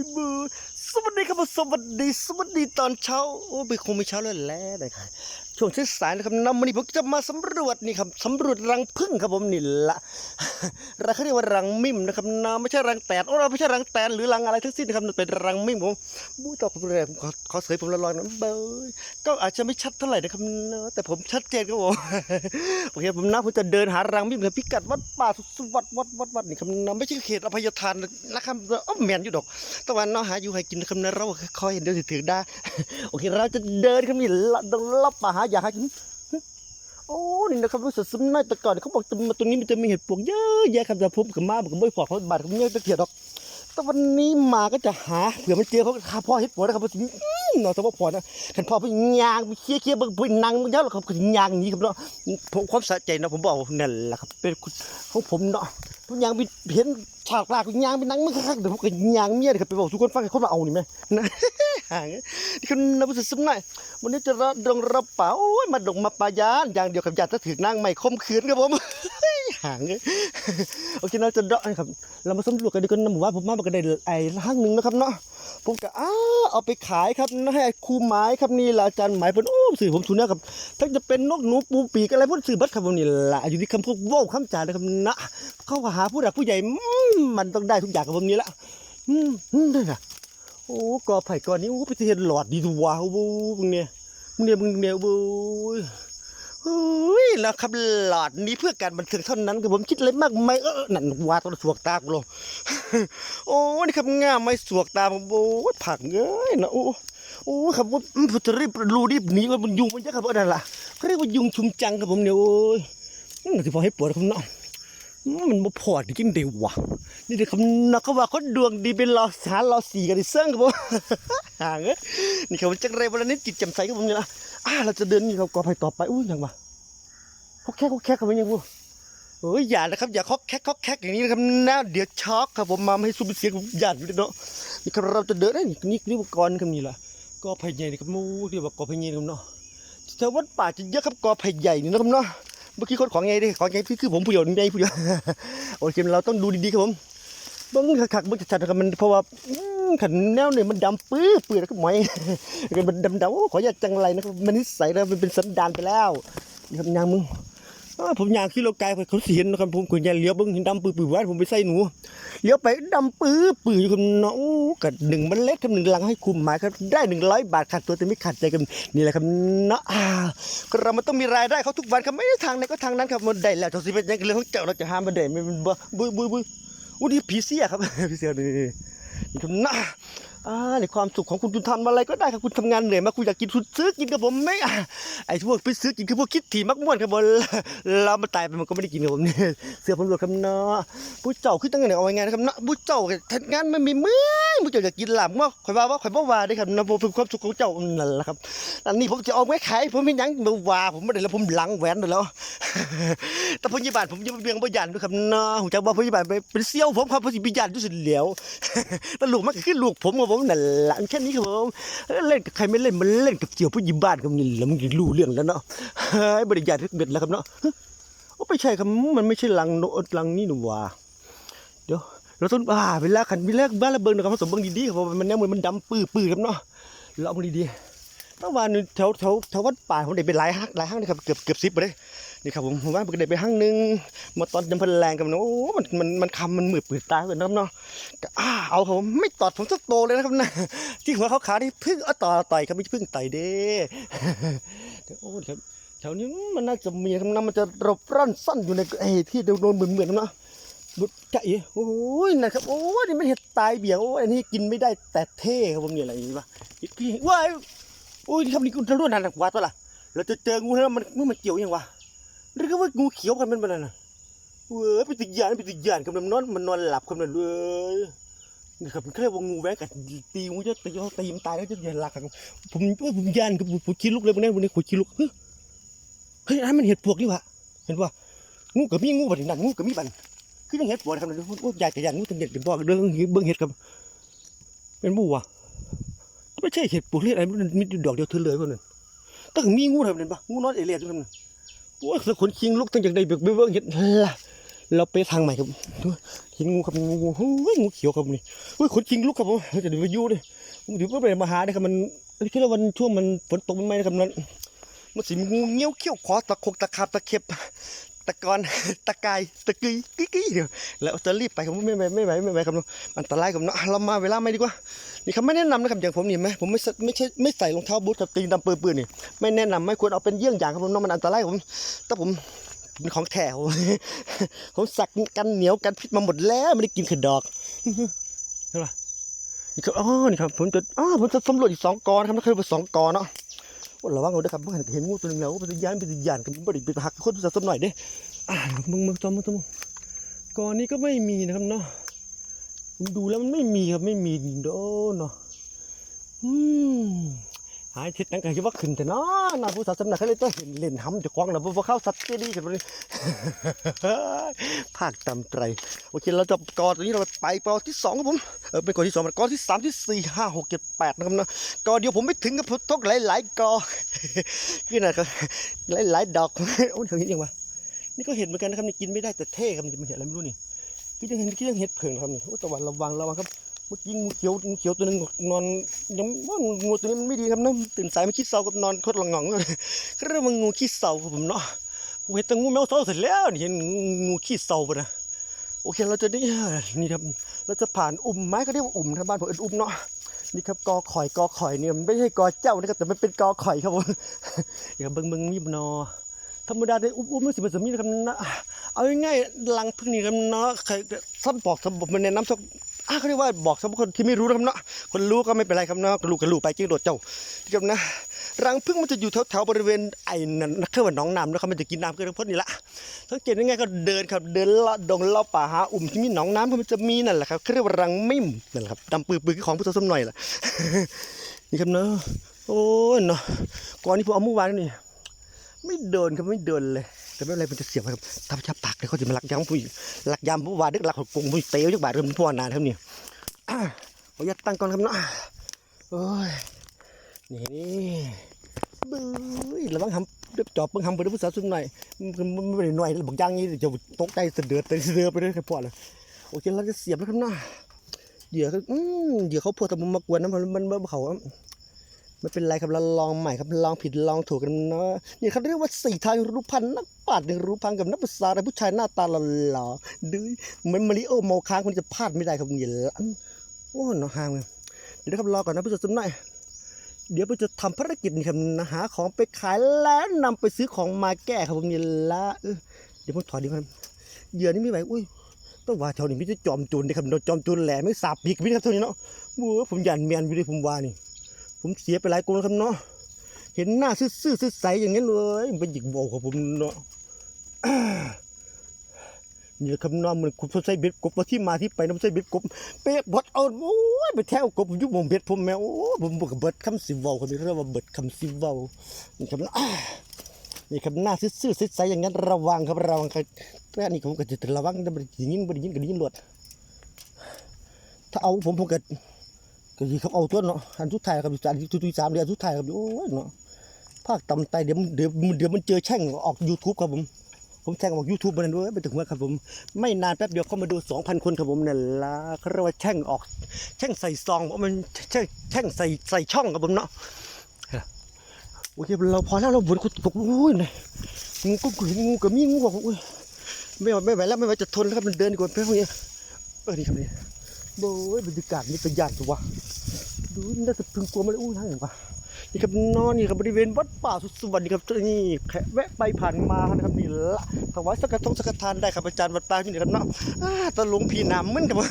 ยเบย สวัสดีครับผมสวัสดีสวัสดีตอนเช้าโอ้ไปคงไม่เช้าแล้วแหละนะครับช่วงสายนะครับน้ำมันนี้ผมจะมาสำรวจนี่ครับสำรวจรังผึ้งครับผมนี่ละรังเขาเรียกว่ารังมิ่มนะครับนะไม่ใช่รังแตนโอ้เราไม่ใช่รังแตนหรือรังอะไรทั้งสิ้นนะครับมันเป็นรังมิ่มผมบู้ต่อผมเลยผมขอเสยผมลอยนะเบยก็อาจจะไม่ชัดเท่าไหร่นะครับนะแต่ผมชัดเจนครับผมโอเคผมนะผมจะเดินหารังมิมกับพิกัดวัดป่าสุวัดวัดวัดวัดนี่ครับนะไม่ใช่เขตอภัยทานนะครับอ้อมแมนอยู่ดอกตะวันเนาะหาอยู่ให้กินคำนั้นเราค่อยเดินถือได้โอเคเราจะเดินขึ้นนี่ละดงลับป่าหาอยากหากินโอ้นี่นะครับรู้สึกสำนักแต่ก่อนเขาบอกตรงตรงนี้มันจะมีเห็ดปวกเยอะแยะครับแต่ผมกับมาผมไม่พอเขาบาดผมเนี่ยจะเขียดหรอกแต่วันนี้มาก็จะหาเผื่อมันเจอเขาคาพ่อเห็ดปวกนะครับผมนาะแต่ว่าพอนะขันพ่อไปยางไปเคี้ยเคี้ยเบิ่งไปนั่งมันเยอะหรอกครับยางอยางนี้ครับเนาะผมความสะใจนะผมบอกนั่นแหละครับเป็นของผมเนาะผมยางไปเห็น ฉากลากยางไปนั่งมันคักๆเดี๋ยวผมก็ยางเมียเดี๋ยวครับไปบอกทุกคนฟังให้คนมาเอานี่ไหมนะห่างที่คนนับสุดสมนัยวันนี้จะระดงระเป๋าโอ้ยมาดงมาปายานอย่างเดียวกับยาจะถือนั่งไม่คมขืนครับผมห่างโอเคเราจะเดาะนะครับ เรามาสำรวจกันดีกว่านะหมู่ว่าผมมาบอกกันได้ไอ้ห้างหนึ่งนะครับเนาะผมก็อ้าเอาไปขายครับนะให้ครูไม้ครับนี่ละอาจารย์หมายเพิ่นโอ้สื่อผมทุนนะครับถ้าจะเป็นนกหนูปูปีกอะไรพวกสื่อบัดครับผมนี่ละอยู่ที่คำพูดโว้คำจานะครับนะเข้าหาผู้หลักผู้ใหญ่อื มันต้องได้ทุกอย่างกับผมนี้ละอืมอืมได้ละโอ้กอไผ่กอนี้โอ้ไปเห็นหลอดดีดูว้าวบูมึงเนี่ยมึงเนี่ยมึงเนี่ยบูเฮ้ยแล้วครับหลอดนี้เพื่อการบันเทิงเท่านั้นครับผมคิดอะไรมากไหมเออนั่นว่าต้องสวกตากูลงโอ้นี่ครับง่ามไม่สวกตาผมโอ้ผักเอ้ยนะโอ้โอ้ครับว่าอืมผมจะรีบรูรีบหนีว่ามันยุงมันเยอะครับว่านั่นล่ะเรียกว่ายุงชุมจังครับผมเนี่ยโอ้ยอืมที่พอให้ปวดครับเนาะ มันมาพอดกินเดียววะนี่เด็กคำนักเขาว่าเขาดวงดีเป็นรอสารรอสีกันดิเซิงครับผมห่างเอ้ยนี่เขาจักไรวันนี้จิตแจ่มใสครับผมเนี่ยละอ่าเราจะเดินนี่เรากอไปต่อไปอุ้ยังวะเขาแค่เขาแค่เขาไม่ยังกูเฮ้ยอย่านะครับอย่าเคาะแคกเคาะแคกอย่างนี้นะครับนะเดี๋ยวช็อกครับผมมาไม่ให้ซุ่มเสียงผมหยาดอยู่เนาะนี่ครับเราจะเดินนี่นี่นี่อุปกรณ์ครับนี่แหละกอไผ่ใหญ่ครับมูเรียกว่ากอไผ่ใหญ่ครับเนาะแต่วัดป่าจะเยอะครับกอไผ่ใหญ่นี่นะครับเนาะ เมื่อกี้คนของไงดิของไงพี่คือผมผู้เดียวนี่ไงผู้เดียวโอเคเราต้องดูดีๆครับผมเบิ้งขักเบิ้งชัดๆกับมันเพราะว่าขันแนวเนี่ยมันดำปื้อปื้อแล้วก็หมอยมันดำๆขออย่าจังไรนะครับมันนิสัยแล้วมันเป็นสันดานไปแล้วนี่ครับยางมึง ผมยางขี้โลกายเขาเสียนนะครับผมคุณยายเลี้ยวเบิ้งเห็นดำปื้อปื้อไว้ผมไปใส่หนูเลี้ยวไปดำปื้อปื้ออยู่คนเนาะโอ้กับหนึ่งมันเล็กครับหนึ่งลังให้คุมหมายครับได้หนึ่งร้อยบาทขาดตัวแต่ไม่ขาดใจกันนี่แหละครับเนาะเรามันต้องมีรายได้เขาทุกวันครับไม่ได้ทางไหนก็ทางนั้นครับมันได้แล้วจะสิเป็นยังเรื่องของเจ้าเราจะห้ามมันได้ไม่เป็นบ่บุยบุยบุยอุ้ยนี่ผีเสียครับผีเสียนี่นี่นี่คุณนะ อ่าในความสุขของคุณคุณทำอะไรก็ได้ครับคุณทำงานเหนื่อยมาคุณอยากกินคุณซื้อกินกับผมไหมไอ้พวกไปซื้อกินคือพวกคิดถี่มักม่วนครับผมเรามาตายไปมันก็ไม่ได้กินกับผมนี่เสือผมหลุดครับเนาะผู้เจ้าคือตั้งไงเอาไงนะครับเนาะผู้เจ้าทำงานไม่มีมือผู้เจ้าอยากกินหลับว่าข่อยว่าว่าข่อยบ่ว่าได้ครับนะผมเป็นความสุขของเจ้านั่นแหละครับอันนี้ผมจะเอาไว้ขายผมไม่ยั้งมาว่าผมไม่ได้แล้วผมหลังแหวนไปแล้ว แต่พยาบาลผมยังเบียงพยานด้วยครับนะผมจะบอกพยาบาลไปเป็นเซี่ยวผมครับเพราะสิพยานด้วยสุดเหลียวตลูกมันก็คือลูกผมกับผมนั่นแหละแค่นี้ครับผมเล่นกับใครไม่เล่นมันเล่นกับเจียวผู้ยิบานครับนี่แล้วมันก็รู้เรื่องแล้วเนาะเฮ้บริยานทุกเด็ดแล้วครับเนาะโอ้ไม่ใช่ครับมันไม่ใช่ลังโนลังนี่หนูว่าเดี๋ยวเราต้องอ่าเวลาขันเวลาบ้านระเบิงนะครับผสมบิ้งดีๆครับเพราะมันแนวมันดำปื้อๆครับเนาะเราเอามาดีๆเมื่อวานแถวแถวแถววัดป่าผมได้ไปหลายห้างหลายห้างนะครับเกือบเกือบสิบไปเลย นี่ครับผมผมว่าผมก็ได้ไปห้างหนึ่งมาตอนจำพันแรงกันนะโอ้มันมันมันคำมันมืดปืดตาเลยนะครับเนาะอ้าเอาครับผมไม่ตอดผมสักโตเลยนะครับนะที่หัวเขาขาที่พึ่งเอาต่อต่อยครับไม่พึ่งต่อยเด้โอ้ครับแถวนี้มันน่าจะมีครับนะมันจะรบร่อนซ่อนอยู่ในไอ้ที่โดนเหมือนเหมือนนะเนาะบุตรไก่โอ้ยนะครับโอ้ยนี่มันเห็ดตายเบี่ยงโอ้ยอันนี้กินไม่ได้แต่เท่ครับผมเนี่ยอะไรอย่างงี้ปะว้ายโอ้ยนี่ครับนี่กูจะรู้นานกว่าตัวละเราจะเจองูแล้วมันมันมันเกี่ยวยังวะ หรือว่างูเขียวกันมันเป็นอะไรนะเว้ยเป็นติยานเป็นติยานกับมันนอนมันนอนหลับกับมันเลยนี่ครับมันเรียกว่างูแว้งกัดตีงูจะตีตีมันตายแล้วจะยันหลักกันผมว่าผมยานกับผมคิดลุกเลยวันนี้วันนี้ผมคิดลุกเฮ้ยอันนั้นมันเห็ดปวกนี่วะเห็นปะงูกับมีงูบัดนั่นงูกับมีบันคือยังเห็ดปวกนะครับโอ้ยใหญ่กับยานงูตั้งเด็ดเป็นบ่อเรื่องเบิ้งเห็ดครับเป็นบูวไม่ใช่เห็ดปวกเรียกอะไรมันมีดอกเดียวเธอเลยพวกนั้นตั้งมีงูทำนั่นปะงูนอนเอเลียนทำนั่น โอ้ยสะขนคิงลุกตั้งจากใดเบิกเบิ้งเห็ดละเราไปทางใหม่ครับเห็นงูครับงูเฮ้ยงูเขียวครับนี่เฮ้ยขนคิงลุกครับผมเฮ้ยจะเดี๋ยวไปยู่เลยเดี๋ยวไปมาหาเนี่ยครับมันคิดว่าวันช่วงมันฝนตกมันไม่นะครับนั้นมันสิงูเงี้ยวเขี้ยวขอตะคกตะขาบตะเข็บ ตะกอนตะกายตะกีกี้กี้เดี๋ยวแล้วจะรีบไปครับไม่ไหวไม่ไหวไม่ไหวครับน้องอันตรายครับเนาะเรามาเวลาไม่ดีกว่านี่ครับไม่แนะนำนะครับอย่างผมนี่ไหมผมไม่ไม่ใช่ไม่ใส่รองเท้าบูทกับตีนดำปืนๆนี่ไม่แนะนำไม่ควรเอาเป็นเยี่ยงอย่างครับผมเนาะมันอันตรายผมแต่ผมเป็นของแถวผมสักกันเหนียวกันพิษมาหมดแล้วไม่ได้กินขดอกใช่ปะนี่ครับอ๋อนี่ครับผมจะอ๋อผมจะสำรวจอีกสองกอนครับนั่นคือเป็นสองกอเนาะ ระวังเอาด้วยครับเมื่อเห็นงูตัวหนึงแล้วเป็นยานเป็นยานกันบริบิตหักคนสักสักหน่อยเด้อ่ามึงมึงจอมมึงจอมก่อนนี้ก็ไม่มีนะครับเนาะดูแล้วมันไม่มีครับไม่มีโดนเนาะอืม หายทิศนั่นก็คิดว่าขึ้นแต่นาะนาผู้ศาสนาเขาเลยต้องเห็นเล่นห้ำจะคว้างนะเพราะเข้าสัตว์เจดีย์กันเลยภาคตำไตรโอเคเราจะกอดตัวนี้เราไปกอที่สองครับผมเออเป็นกอที่สองมันกอที่สามที่สี่ห้าหกเจ็ดแปดนะครับนะกอเดียวผมไม่ถึงกับผมต้องหลายหลายๆกอคือนนะก็หลายหลายๆดอกโอ้ยเห็นยังวะนี่ก็เห็นเหมือนกันนะครับนี่กินไม่ได้แต่เท่ครับมันเห็นอะไรไม่รู้นี่คือยังเห็นคือยังเห็ดเผิงครับนี่โอ้ตะวันระวังระวังครับ มื่อกี้งูเขียวงูเขียวตัวนึงนอนยังว่างูตัวนี้มันไม่ดีครับนะตื่นสายมาคิดเศร้ากับนอนคดหลังงองเลยก็เรียกว่างูขี้เศร้าผมเนาะผมเห็นแตังูแมวเศร้าเสร็จแล้วนี่เห็นงูขี้เศร้าปะนะโอเคเราจะได้นี่ครับเราจะผ่านอุ่มไม้ก็เรียกว่าอุ่มทางบ้านผมเอิ้นอุ่มเนาะนี่ครับกอข่อยกอข่อยเนี่ยมันไม่ใช่กอเจ้านะครับแต่มันเป็นกอข่อยครับผมนี่ครับเบิ้งเบิ้งมีบนอธรรมดาได้อุ้มอุ้มมันสิมันจะมีนะครับนะเอาง่ายๆลังพึ่งนี่ครับเนาะใครซ้ำบอกซ้ำบมันแนะนำสัก อะเขาเรียกว่าบอกสำหรับคนที่ไม่รู้นะครับเนาะคนรู้ก็ไม่เป็นไรครับเนาะก็รู้ก็รู้ไปจิ้งโดดเจ้าที่ครับนะรังพึ่งมันจะอยู่แถวๆบริเวณไอ้นั่นนะคือว่าหน้องน้ำนะครับมันจะกินน้ำเก็เพ่นนี่ละสังเกตยังไงก็เดินครับเดินเลาะดงเลาะป่าหาอุ่มที่มีหนองน้ำมันจะมีนั่นแหละครับเขาเรียกว่ารังมิ่มนั่นแหละครับดำปือๆของผู้สมหน่อยล่ะนี่ครับเนาะโอ้ยเนาะก่อนนี้ผมเอาเมื่อวานนี่ไม่เดินครับไม่เดินเลย แต่ไม่เป็นไรมันจะเสียบไว้ครับถ้าจะปากเดี๋ยวเขาจะมาลักยำผู้หญิงลักยำผู้ว่าเด็กลักของกงผู้เต๋อจักบาทเริ่มพ่อนานครับเนี่ยอะขออนุญาตตั้งก่อนครับเนาะโอ้ยนี่บื้อระวังหำเจอบเบิ่งหำไปด้วยผู้สาวสุดหน่อยมันไม่ได้หน่อยบอกอย่างนี้เดี๋ยวตกใจเสะเดือดเสือไปเลยครับพ่อเลยโอเคเราจะเสียบแล้วครับเนาะเดี๋ยวเขาเดี๋ยวเขาพวกตะมุมมากวนนะมันมันมันเขา ไม่เป็นไรครับเราลองใหม่ครับลองผิดลองถูกกันเนาะนี่เขาเรียกว่าสี่ทางรูปพันนักปราดหนึ่งรูปพันกับนักภาษาผู้ชายหน้าตาหล่อๆดื้อเหมือนมาริโอโมค้างคนจะพลาดไม่ได้ครับเนี่ยละโอ้หนอห่างเลยเดี๋ยวครับรอก่อนนะพี่จะสมหน่อยเดี๋ยวพี่จะทำภารกิจนี่ครับหาของไปขายแล้วนำไปซื้อของมาแก้ครับผมนี่ละเดี๋ยวผมถอดดีครับเหยื่อนี่ไม่ไหวอุ้ยต้องว่าแถวนี้ไมแต่จะจอมจรนนะครับโดนจอมโจรแหลมไม่สาบปีกพี่ครับเท่านี้เนาะบัวผมยันเมียนอยู่ดิผมว่านี่ ผมเสียไปหลายกนครับเนาะเห็นหน้าซื่อๆใสอย่างนี้เลยมันเป็นหยิกโบของผมเนาะนี่คำนองมันคุณใส่เบ็ดกบว่าที่มาที่ไปน้ำใส่เบ็ดกบเป๊ะบดเอาโอ้ยไปแถวกบยุบมงเบ็ดผมแมวโอ้ยผมบอกเบิดคำสิเวาคนนี้เรียกว่าเบิดคำสิเวานี่คำนวนี่คำหน้าซื่อๆใสอย่างนั้นระวังครับระวังครับแค่นี้ผมก็จะระวังแต่บริยิงบริยิงก็ได้ยินหลวดถ้าเอาผมผมก็ ก็ยีเขาเอาตัวเนาะอันทุกทายครับอันทุกสามเดือนทุกทายครับโอ้ยเนาะภาคตำไตเดี๋ยวเดี๋ยวเดี๋ยวมันเจอแช่งออกยูทูบครับผมผมแช่งออกยูทูบมันด้วยไปถึงว่าครับผมไม่นานแป๊บเดียวเข้ามาดู 2,000 คนครับผมเนี่ยละเขาเรียกว่าแช่งออก แช่งใส่ซองเพราะมันแช่งแช่งใส่ใส่ช่องครับผมเนาะโอเคเราพอแล้วเราบนคนตกโอ้ยนะงูก็เห็นงูกับมีงูบอกโอ้ยไม่ไหวไม่ไหวแล้วไม่ไหวจะทนแล้วครับมันเดินดีกว่าเพื่อนพวกนี้เออนี่ครับนี่ โอ้ยบรรยากาศนี่เป็นยานตัวดูน่าจะพึงกลัวมันเลยอู้ทั้งอย่างวะนี่ครับนอนนี่ครับบริเวณวัดป่าสุดสวรรค์นี่ครับนี่แค่แวะไปผ่านมานะครับนี่ละถวายสักกะทงสักกะทานได้ครับอาจารย์วัดป่าที่นี่ครับเนาะอ่าตะลุงพี่น้ำมึนครับผม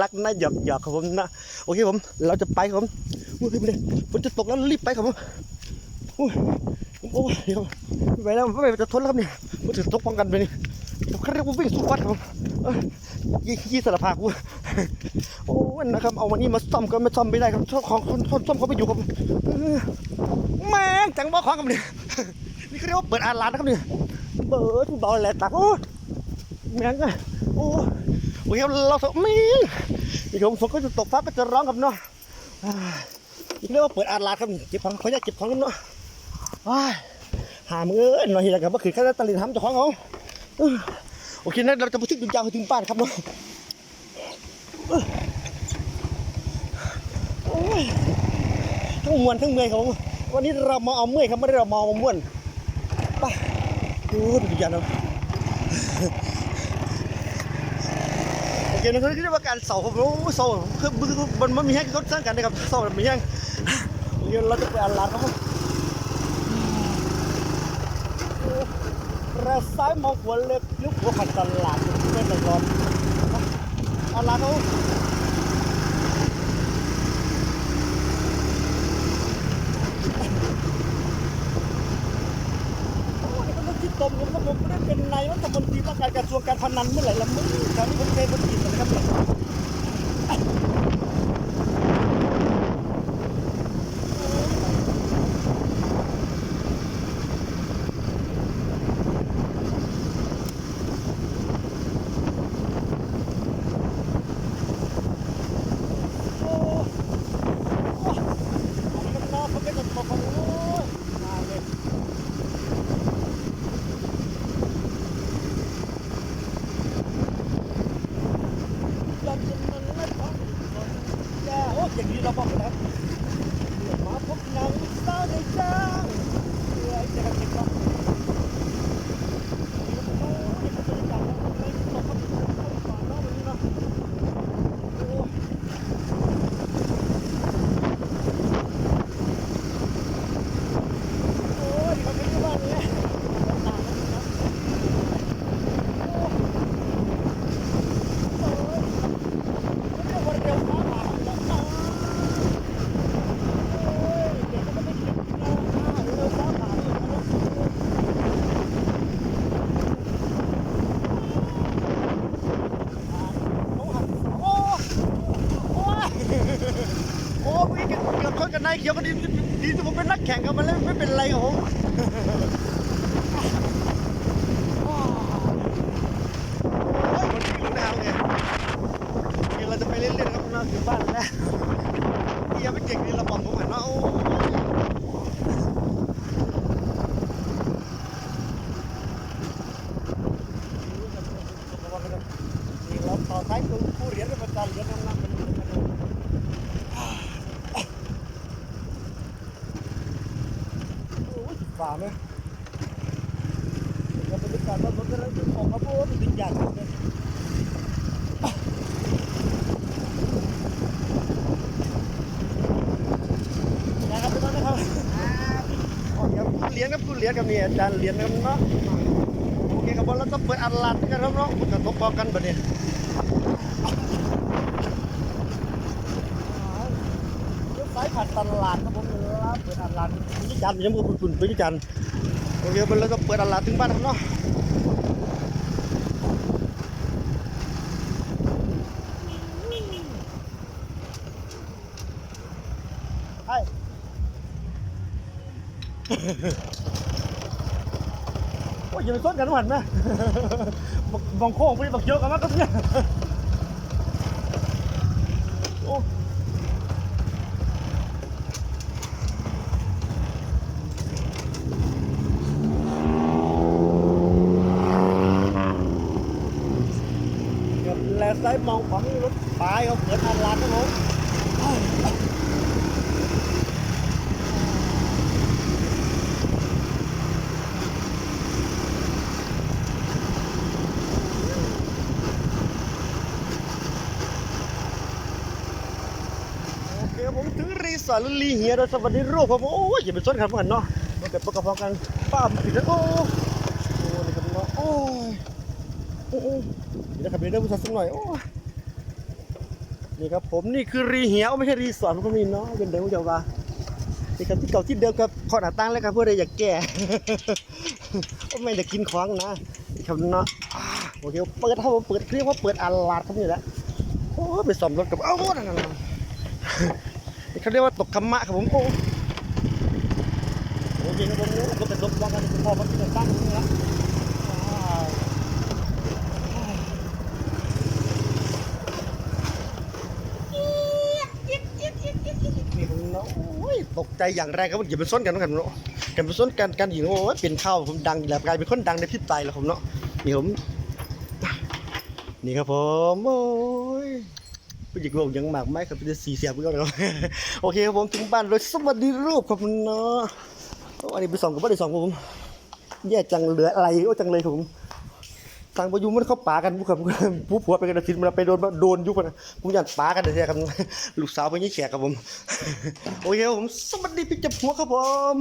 รักนะหยอกหยอกครับผมนะโอเคผมเราจะไปครับผมอุ้ยไม่ได้ฝนจะตกแล้วรีบไปครับผมอุ้ยโอ้ยเดี๋ยวไม่ไหวแล้วไม่ไหวจะทนแล้วครับนี่มันจะตกพร้อมกันไปนี่เขาเรียกว่าวิ่งสู้ฟัดครับผม ยี่ยี่สารภากูโอ้ยนะครับ เอาวันนี้มาซ่อมก็ไม่ซ่อมไม่ได้ครับชองของคนคนซ่อมเขาไปอยู่กับแม่งจังบ่ของกับเนี่ยนี่เขาเรียกว่าเปิดอาลานนะครับเนี่ยเปิดเบาแหละตักโอ้ยแม่งอะโอ้ยโอเคเราสแม่งนี่ผมฝนก็จะตกฟ้าก็จะร้องกับเนาะนี่เรียกว่าเปิดอาลานครับนี่เก็บของเขาอยากเก็บของกันเนาะว้หามเอ้ยหน่อยแล้วกันว่าคือแค่ตะลินทำเจ้าของเขา โอเคนะเราจะไปถึกดึงยาวๆถึงบ้านครับเนาะทั้งมวนทั้งเมื่อยครับวันนี้เรามาเอาเมื่อยครับไม่ได้เรามาเอาม่วนไปดูดูยานเราโอเคนะครับที่เรียกว่าการเสาครับโอ้เสาคือมันมันมีแห้งเขาสร้างกันนะครับเสามันมีแห้งเดี๋ยวเราจะไปอาลาดครับผม แรซ้ายมองหัวเล็กยุคหัวขันตลาดไม่ตลอดตลาดเขาตมผมก็ผมไม่ได้เป็นนายรัฐมนตรีว่าการกระทรวงการพนันเมื่อไหร่ละมึงคราวนี้ผมเคยเป็นกินนะครับเนี่ยโอ้โอ้มันน่าเขาไม่จะตกกันโอ้ยน่าเลย ยันจนมันไม่พอแย่โอ้อย่างนี้เราบอกแล้วเดี๋ยวมาพบนางสาวในจ้างเพื่อให้เจะเก็บก่อนโอ้ยเขาจะได้จับเราเลยตกเขาเข้าป่าเนาะวันนี้เนาะโอ้ยโอ้ยเขาไม่ได้บ้านเลยตามแล้วนะโอ้ย โอ้ยเรียกว่าเร็วฟ้าผ่าแล้วนะโอ้ยเดี๋ยวก็ไม่ได้เก็บเราอ่าเร็วฟ้าผ่าเลยนะโอ้ยโอ้ยโอ้ยเกือบเกือบช นายเขียวก็ดีดีที่ผมเป็นนักแข่งกับมันแล้วไม่เป็นไรครับผมโอ้คนที่รู้นะครับไงเดี๋ยวเราจะไปเล่นๆครับนอกจากบ้านแล้วพี่ยังไม่เก่งนี่เราบอกผมเหมือนว่าโอ้นี่เราต่อท้ายคู่คู่เรียญกันมาจันเรียน้ำหนักมันมันโอ้ย ฝ่าไหมเราไปดูการรถรถกันแล้วจะออกมาโอ้ยดึงยากเลยนะครับทุกท่านนะครับอ๋อเดี๋ยวคุณเหรียญครับคุณเหรียญกับนี่อาจารย์เหรียญครับเนาะโอเคครับบอลเราต้องเปิดอัดลัดกันครับเนาะมันกระทบพอกันปะเนี่ยเดี๋ยวสายผ่านตลาดครับผม เปิดอัดลัดนี่จันยังมือคุณไปที่จันโอเคบอลเราต้องเปิดอัดลัดถึงบ้านครับเนาะใช่โอ้ยอย่าไปซ้นกันหวันนะบักบางโค้งไปบักเยอะกันมากก็เนี่ยโอ้เกือบแลซ้ายมองของรถปลายเขาเปิดอันลานครับผมผมถึงรีสอร์ทลีเฮียโดยสวัสดีรูปครับโอ้ยอย่าไปซ้อนกันเหมือนเนาะมันเกิดประกอบกันป้ามันผิดแล้วโอ้โอ้นี่ครับเนาะโอ้ยโอ้โหเดี๋ยวขับเรือผู้ชายสักหน่อยโอ้ย นี่ครับผมนี่คือรีเฮียไม่ใช่รีสอร์ทผมนี่เนาะเป็นเดิมจะว่านี่ครับที่เก่าที่เดิมครับขอหน้าตั้งแล้วครับเพื่ออะไรอยากแก่ไม่อยากกินของนะครับเนาะโอเคเปิดครับผมเปิดเรียกว่าเปิดอาลาดครับนี่แหละโอ้ไปซ่อมรถกับเอ้านั่นนั่นนั่นนี่เขาเรียกว่าตกขมะครับผมโอ้โอเคครับผมก็เป็นรถวางกันพอมันจะตั้งนี้ละว้าวนี่ผมเนาะโอ้ย ตกใจอย่างแรกครับอย่าไปซ้นกันแล้วกันเนาะอย่าไปซ้นกันกันอยู่โอ้ยเป็นข้าวผมดังแล้วกลายเป็นคนดังในพริบตาแล้วผมเนาะนี่ผมนี่ครับผมโอ้ยผู้หญิงโลกยังหมากไหมครับเป็นสีเสียบก็แล้วโอเคครับผมถึงบ้านโดยสวัสดีรูปครับผมเนาะอันนี้ไปส่องกับบ้านได้ส่องครับผมแย่จังเหลืออะไรโอ้จังเลยครับผม ทางประยุมันเข้าป่ากันผู้ขับผู้ผัวไปกันทินมันไปโดนโดนยุบนะผมอยากป่ากันเลยครับลูกสาวไปยี่แขกครับผมโอเคครับผมสวัสดีพี่จับหัวครับผม